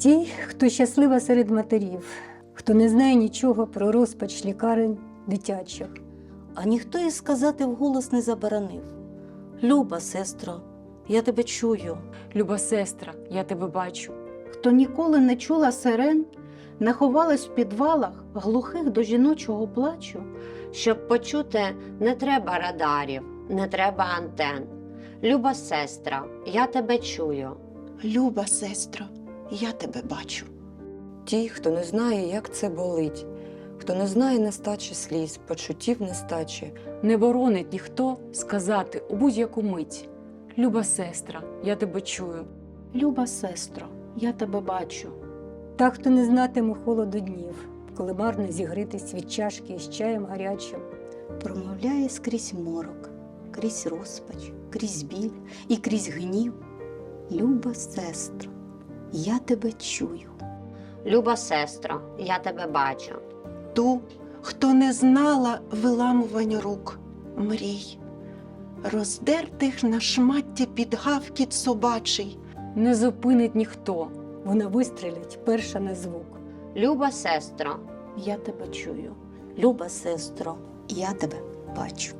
Ті, хто щаслива серед матерів, хто не знає нічого про розпач лікарень дитячих. А ніхто і сказати вголос не заборонив. Люба, сестро, я тебе чую. Люба сестра, я тебе бачу. Хто ніколи не чула сирен, не ховалась в підвалах, глухих до жіночого плачу, Щоб почути, не треба радарів, не треба антен. Люба сестра, я тебе чую. Люба, сестро, я тебе бачу. Ті, хто не знає, як це болить, хто не знає нестачі сліз, почуттів нестачі, Не боронить ніхто сказати у будь-яку мить. Люба сестра, я тебе чую. люба сестро, я тебе бачу. Та, хто не знатиме холоду днів, коли марно зігритись від чашки із чаєм гарячим. Промовляє скрізь морок, крізь розпач, крізь біль і крізь гнів. Люба, сестро, я тебе чую. Люба сестра, я тебе бачу. Ту, хто не знала виламування рук, мрій, роздертих на шмаття під гавкіт собачий, Не зупинить ніхто. Вона вистрелить перша на звук. Люба сестра, Я тебе чую. Люба, сестро, я тебе бачу.